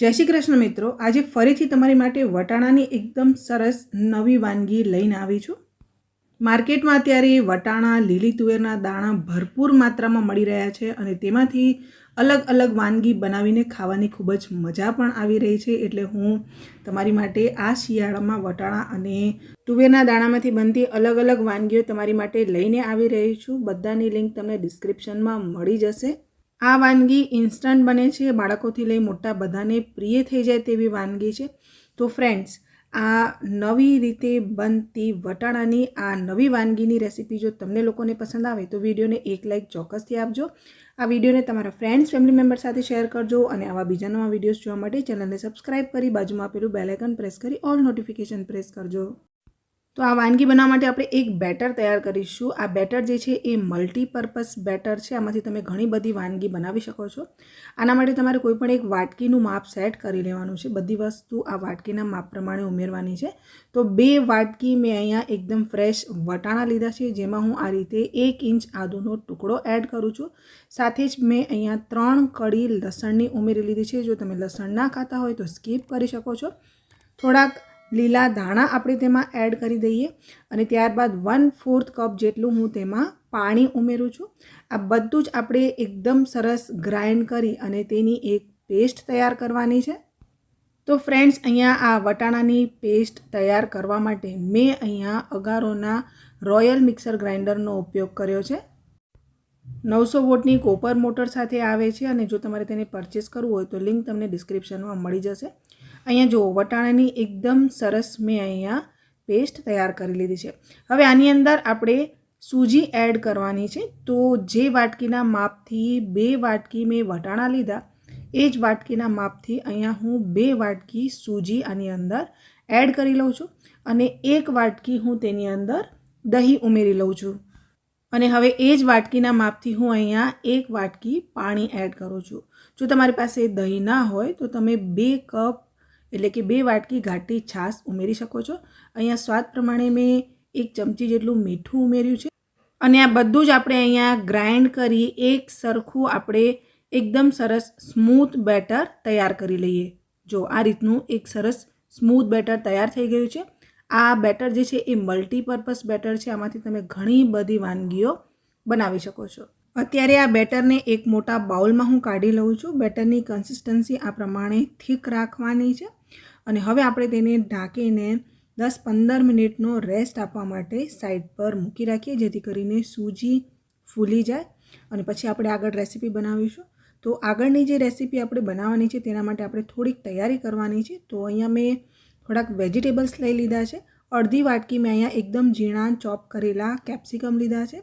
જય શ્રી કૃષ્ણ મિત્રો. આજે ફરીથી તમારી માટે વટાણાની એકદમ સરસ નવી વાનગી લઈને આવી છું. માર્કેટમાં અત્યારે વટાણા, લીલી તુવેરના દાણા ભરપૂર માત્રામાં મળી રહ્યા છે અને તેમાંથી અલગ અલગ વાનગી બનાવીને ખાવાની ખૂબ જ મજા પણ આવી રહી છે. એટલે હું તમારી માટે આ શિયાળામાં વટાણા અને તુવેરના દાણામાંથી બનતી અલગ અલગ વાનગીઓ તમારી માટે લઈને આવી રહી છું. બધાની લિંક તમને ડિસ્ક્રિપ્શનમાં મળી જશે. આ વાનગી ઇન્સ્ટન્ટ બને છે. બાળકોથી લઈ મોટા બધાને પ્રિય થઈ જાય તેવી વાનગી છે. તો ફ્રેન્ડ્સ, આ નવી રીતે બનતી વટાણાની આ નવી વાનગીની રેસીપી જો તમને લોકોને પસંદ આવે તો વિડીયોને એક લાઇક ચોક્કસથી આપજો. આ વિડીયોને તમારા ફ્રેન્ડ્સ, ફેમિલી મેમ્બર સાથે શેર કરજો અને આવા બીજા નવા વિડીયોઝ જોવા માટે ચેનલને સબસ્ક્રાઇબ કરી બાજુમાં આપેલું બેલાઇકન પ્રેસ કરી ઓલ નોટિફિકેશન પ્રેસ કરજો. તો આ વાનગી બનાવવા માટે આપણે એક બેટર તૈયાર કરીશું. આ બેટર જે છે એ મલ્ટીપર્પઝ બેટર છે. આમાંથી તમે ઘણી બધી વાનગી બનાવી શકો છો. આના માટે તમારે કોઈપણ એક વાટકીનું માપ સેટ કરી લેવાનું છે. બધી વસ્તુ આ વાટકીના માપ પ્રમાણે ઉમેરવાની છે. તો બે વાટકી મેં અહીંયા એકદમ ફ્રેશ વટાણા લીધા છે, જેમાં હું આ રીતે એક ઇંચ આદુનો ટુકડો એડ કરું છું. સાથે જ મેં અહીંયા ત્રણ કડી લસણની ઉમેરી લીધી છે. જો તમે લસણ ના ખાતા હોય તો સ્કીપ કરી શકો છો. થોડાક લીલા ધાણા આપણે તેમાં એડ કરી દઈએ અને ત્યારબાદ વન ફોર્થ કપ જેટલું હું તેમાં પાણી ઉમેરું છું. આ બધું જ આપણે એકદમ સરસ ગ્રાઇન્ડ કરી અને તેની એક પેસ્ટ તૈયાર કરવાની છે. તો ફ્રેન્ડ્સ અહીંયા આ વટાણાની પેસ્ટ તૈયાર કરવા માટે મેં અહીંયા અગારોના રોયલ મિક્સર ગ્રાઇન્ડરનો ઉપયોગ કર્યો છે. નવસો વોટની કોપર મોટર સાથે આવે છે અને જો તમારે તેને પરચેસ કરવું હોય તો લિંક તમને ડિસ્ક્રિપ્શનમાં મળી જશે. અહીંયા જુઓ, વટાણાની એકદમ સરસ મેં અહીંયા પેસ્ટ તૈયાર કરી લીધી છે. હવે આની અંદર આપણે સૂજી એડ કરવાની છે. તો જે વાટકીના માપથી બે વાટકી મેં વટાણા લીધા, એ જ વાટકીના માપથી અહીંયા હું બે વાટકી સૂજી આની અંદર એડ કરી લઉં છું અને એક વાટકી હું તેની અંદર દહીં ઉમેરી લઉં છું. અને હવે એ જ વાટકીના માપથી હું અહીંયા એક વાટકી પાણી એડ કરું છું. જો તમારી પાસે દહીં ના હોય, તો તમે બે કપ એટલે કે બે વાટકી ઘાટી છાશ ઉમેરી શકો છો. અહીંયા સ્વાદ પ્રમાણે મેં એક ચમચી જેટલું મીઠું ઉમેર્યું છે. અને આ બધું જ આપણે અહીંયા ગ્રાઇન્ડ કરી એક સરખું આપણે એકદમ સરસ સ્મૂથ બેટર તૈયાર કરી લઈએ. જો આ રીતનું એક સરસ સ્મૂથ બેટર તૈયાર થઈ ગયું છે. આ બેટર જે છે એ મલ્ટીપર્પઝ બેટર છે. આમાંથી તમે ઘણી બધી વાનગીઓ બનાવી શકો છો. અત્યારે આ બેટરને એક મોટા બાઉલમાં હું કાઢી લઉં છું. બેટરની કન્સિસ્ટન્સી આ પ્રમાણે થીક રાખવાની છે. અને હવે આપણે તેને ઢાંકીને દસ પંદર મિનિટનો રેસ્ટ આપવા માટે સાઈડ પર મૂકી રાખીએ, જેથી કરીને સૂજી ફૂલી જાય. અને પછી આપણે આગળ રેસીપી બનાવીશું. તો આગળની જે રેસીપી આપણે બનાવવાની છે, તેના માટે આપણે થોડીક તૈયારી કરવાની છે. તો અહીંયા મેં થોડાક વેજીટેબલ્સ લઈ લીધા છે. અડધી વાટકી મેં અહીંયા એકદમ ઝીણા ચોપ કરેલા કેપ્સિકમ લીધા છે.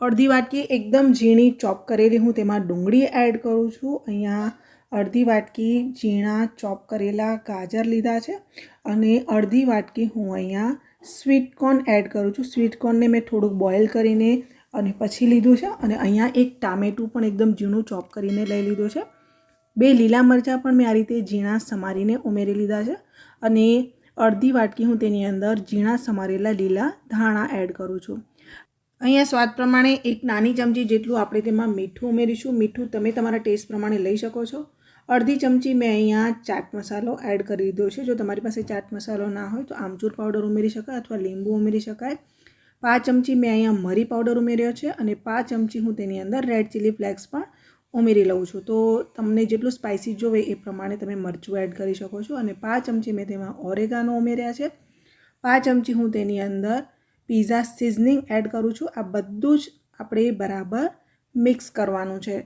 અડધી વાટકી એકદમ ઝીણી ચોપ કરેલી હું તેમાં ડુંગળી એડ કરું છું. અહીંયા અડધી વાટકી ઝીણા ચોપ કરેલા ગાજર લીધા છે અને અડધી વાટકી હું અહીંયા સ્વીટકોર્ન એડ કરું છું. સ્વીટકોર્નને મેં થોડુંક બોઇલ કરીને અને પછી લીધું છે અને અહીંયા એક ટામેટું પણ એકદમ ઝીણું ચોપ કરીને લઈ લીધું છે. બે લીલા મરચાં પણ મેં આ રીતે ઝીણા સમારીને ઉમેરી લીધા છે અને અડધી વાટકી હું તેની અંદર ઝીણા સમારેલા લીલા ધાણા એડ કરું છું. અહીંયા સ્વાદ પ્રમાણે એક નાની ચમચી જેટલું આપણે તેમાં મીઠું ઉમેરીશું. મીઠું તમે તમારા ટેસ્ટ પ્રમાણે લઈ શકો છો. અડધી ચમચી મેં અહીંયા ચાટ મસાલો એડ કરી દીધો છે. જો તમારી પાસે ચાટ મસાલો ના હોય તો આમચૂર પાવડર ઉમેરી શકાય અથવા લીંબુ ઉમેરી શકાય. પાંચ ચમચી મેં અહીંયા મરી પાવડર ઉમેર્યો છે અને પાંચ ચમચી હું તેની અંદર રેડ ચીલી ફ્લેક્સ પણ ઉમેરી લઉં છું. તો તમને જેટલું સ્પાઇસી જોવે એ પ્રમાણે તમે મરચું એડ કરી શકો છો અને પાંચ ચમચી મેં તેમાં ઓરેગાનો ઉમેર્યા છે. પાંચ ચમચી હું તેની અંદર પીઝા સિઝનિંગ એડ કરું છું. આ બધું જ આપણે બરાબર મિક્સ કરવાનું છે.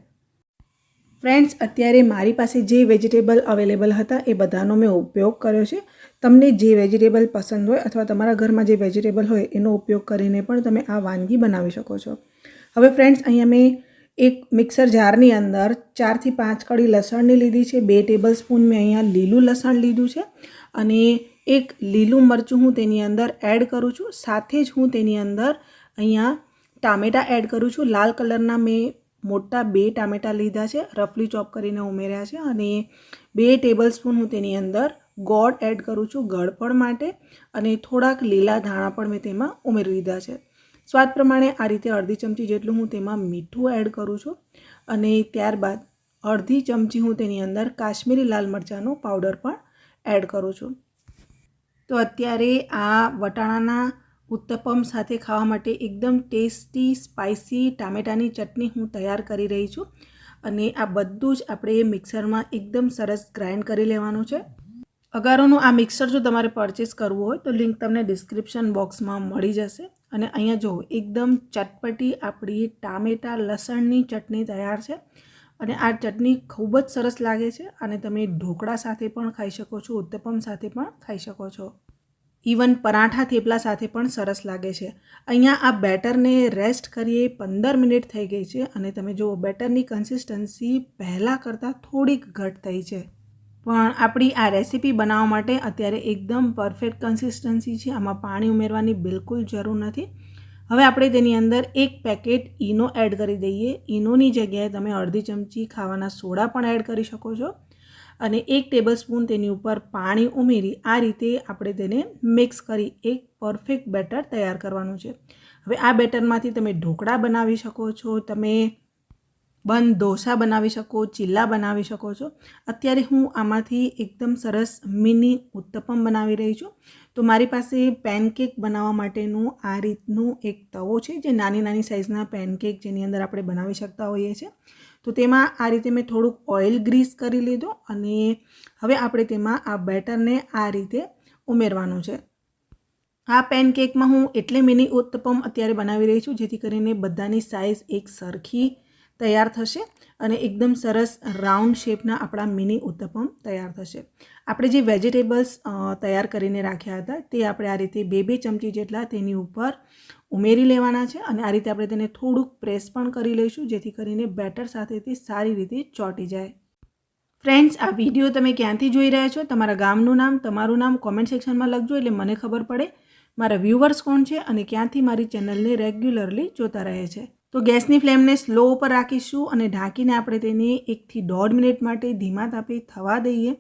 ફ્રેન્ડ્સ, અત્યારે મારી પાસે જે વેજીટેબલ અવેલેબલ હતા એ બધાનો મેં ઉપયોગ કર્યો છે. તમને જે વેજીટેબલ પસંદ હોય અથવા તમારા ઘરમાં જે વેજીટેબલ હોય એનો ઉપયોગ કરીને પણ તમે આ વાનગી બનાવી શકો છો. હવે ફ્રેન્ડ્સ, અહીંયા મેં એક મિક્સર જારની અંદર ચારથી પાંચ કડી લસણની લીધી છે. બે ટેબલ સ્પૂન મેં અહીંયા લીલું લસણ લીધું છે અને એક લીલું મરચું હું તેની અંદર એડ કરું છું. સાથે જ હું તેની અંદર અહીંયા ટામેટાં એડ કરું છું. લાલ કલરના મેં મોટા બે ટામેટાં લીધા છે રફલી ચોપ કરીને ઉમેર્યા છે અને બે ટેબલ સ્પૂન હું તેની અંદર ગોળ એડ કરું છું ગળપણ માટે અને થોડાક લીલા ધાણા પણ મેં તેમાં ઉમેરી લીધા છે. સ્વાદ પ્રમાણે આ રીતે અડધી ચમચી જેટલું હું તેમાં મીઠું એડ કરું છું અને ત્યારબાદ અડધી ચમચી હું તેની અંદર કાશ્મીરી લાલ મરચાંનો પાવડર પણ એડ કરું છું. તો અત્યારે આ વટાણાના ઉત્તપમ સાથે ખાવા માટે એકદમ ટેસ્ટી, સ્પાઇસી ટામેટાની ચટણી હું તૈયાર કરી રહી છું. અને આ બધું જ આપણે મિક્સરમાં એકદમ સરસ ગ્રાઇન્ડ કરી લેવાનું છે. અગારોનું આ મિક્સર જો તમારે પરચેસ કરવું હોય તો લિંક તમને ડિસ્ક્રિપ્શન બોક્સમાં મળી જશે. અને અહીંયા જુઓ એકદમ ચટપટી આપણી ટામેટા લસણની ચટણી તૈયાર છે. અને આ ચટણી ખૂબ જ સરસ લાગે છે અને તમે ઢોકળા સાથે પણ ખાઈ શકો છો, ઉત્તપમ સાથે પણ ખાઈ શકો છો. ઇવન પરાઠા થેપલા સાથે પણ સરસ લાગે છે. અહીંયા આ બેટરને રેસ્ટ કરીએ પંદર મિનિટ થઈ ગઈ છે અને તમે જુઓ, બેટરની કન્સિસ્ટન્સી પહેલાં કરતાં થોડીક ઘટ થઈ છે. પણ આપણી આ રેસીપી બનાવવા માટે અત્યારે એકદમ પરફેક્ટ કન્સિસ્ટન્સી છે. આમાં પાણી ઉમેરવાની બિલકુલ જરૂર નથી. હવે આપણે તેની અંદર એક પેકેટ ઈનો એડ કરી દઈએ. ઈનોની જગ્યાએ તમે અડધી ચમચી ખાવાના સોડા પણ એડ કરી શકો છો. અને એક ટેબલ સ્પૂન તેની ઉપર પાણી ઉમેરી આ રીતે આપણે તેને મિક્સ કરી એક પરફેક્ટ બેટર તૈયાર કરવાનું છે. હવે આ બેટરમાંથી તમે ઢોકળા બનાવી શકો છો, તમે બંધ ઢોસા બનાવી શકો ચીલા બનાવી શકો છો. અત્યારે હું આમાંથી એકદમ સરસ મિની ઉત્તપમ બનાવી રહી છું. તો મારી પાસે પેનકેક બનાવવા માટેનું આ રીતનું એક તવો છે, જે નાની નાની સાઇઝના પેનકેક જેની અંદર આપણે બનાવી શકતા હોઈએ છીએ. તો તેમાં આ રીતે મેં થોડુંક ઓઇલ ગ્રીસ કરી લીધું અને હવે આપણે તેમાં આ બેટરને આ રીતે ઉમેરવાનું છે. આ પેનકેકમાં હું એટલે મિની ઉત્તપમ અત્યારે બનાવી રહી છું, જેથી કરીને બધાની સાઇઝ એક સરખી તૈયાર થશે અને એકદમ સરસ રાઉન્ડ શેપના આપણા મિની ઉત્તપમ તૈયાર થશે. આપણે જે વેજીટેબલ્સ તૈયાર કરીને રાખ્યા હતા, તે આપણે આ રીતે બે બે ચમચી જેટલા તેની ઉપર ઉમેરી લેવાના છે અને આ રીતે આપણે તેને થોડુંક પ્રેસ પણ કરી લઈશું, જેથી કરીને બેટર સાથે તે સારી રીતે ચોંટી જાય. ફ્રેન્ડ્સ, આ વીડિયો તમે ક્યાંથી જોઈ રહ્યા છો? તમારા ગામનું નામ, તમારું નામ કોમેન્ટ સેક્શનમાં લખજો, એટલે મને ખબર પડે મારા વ્યૂવર્સ કોણ છે અને ક્યાંથી મારી ચેનલને રેગ્યુલરલી જોતા રહે છે. તો ગેસની ફ્લેમને સ્લો ઉપર રાખીશું અને ઢાંકીને આપણે તેને એકથી દોઢ મિનિટ માટે ધીમા તાપે થવા દઈએ.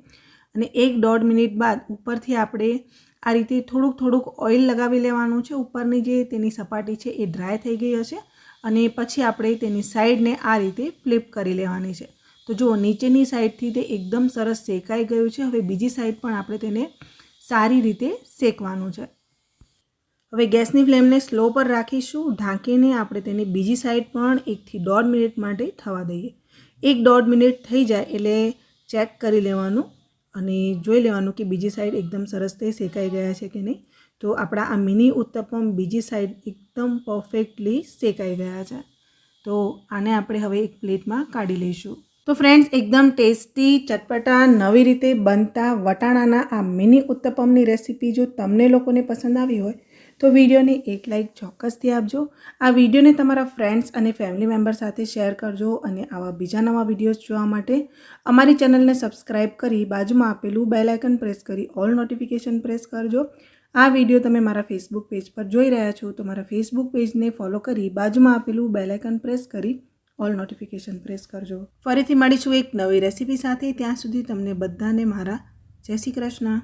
અને એક દોઢ મિનિટ બાદ ઉપરથી આપણે આ રીતે થોડુંક થોડુંક ઓઇલ લગાવી લેવાનું છે. ઉપરની જે તેની સપાટી છે એ ડ્રાય થઈ ગઈ હશે અને પછી આપણે તેની સાઈડને આ રીતે ફ્લિપ કરી લેવાની છે. તો જુઓ, નીચેની સાઈડથી તે એકદમ સરસ શેકાઈ ગયું છે. હવે બીજી સાઈડ પણ આપણે તેને સારી રીતે શેકવાનું છે. હવે ગેસની ફ્લેમને સ્લો પર રાખીશું. ઢાંકીને આપણે તેને બીજી સાઈડ પણ એકથી દોઢ મિનિટ માટે થવા દઈએ. એક દોઢ મિનિટ થઈ જાય એટલે ચેક કરી લેવાનું અને જોઈ લેવાનું કે બીજી સાઈડ એકદમ સરસ તે શેકાઈ ગયા છે કે નહીં. તો આપણા આ મિની ઉત્તપમ બીજી સાઈડ એકદમ પરફેક્ટલી શેકાઈ ગયા છે. તો આને આપણે હવે એક પ્લેટમાં કાઢી લઈશું. તો ફ્રેન્ડ્સ, એકદમ ટેસ્ટી, ચટપટા, નવી રીતે બનતા વટાણાના આ મિની ઉત્તપમની રેસીપી જો તમને લોકોને પસંદ આવી હોય તો વિડીયોને એક લાઇક ચોક્કસથી આપજો. આ વિડીયોને તમારા ફ્રેન્ડ્સ અને ફેમિલી મેમ્બર સાથે શેર કરજો અને આવા બીજા નવા વિડીયોઝ જોવા માટે અમારી ચેનલને સબસ્ક્રાઈબ કરી બાજુમાં આપેલું બેલ પ્રેસ કરી ઓલ નોટિફિકેશન પ્રેસ કરજો. આ વીડિયો તમે મારા ફેસબુક પેજ પર જોઈ રહ્યા છો તો મારા ફેસબુક પેજને ફોલો કરી બાજુમાં આપેલું બેલ પ્રેસ કરી ઓલ નોટિફિકેશન પ્રેસ કરજો. ફરીથી મળીશું એક નવી રેસીપી સાથે. ત્યાં સુધી તમને બધાને મારા જય શ્રી કૃષ્ણ.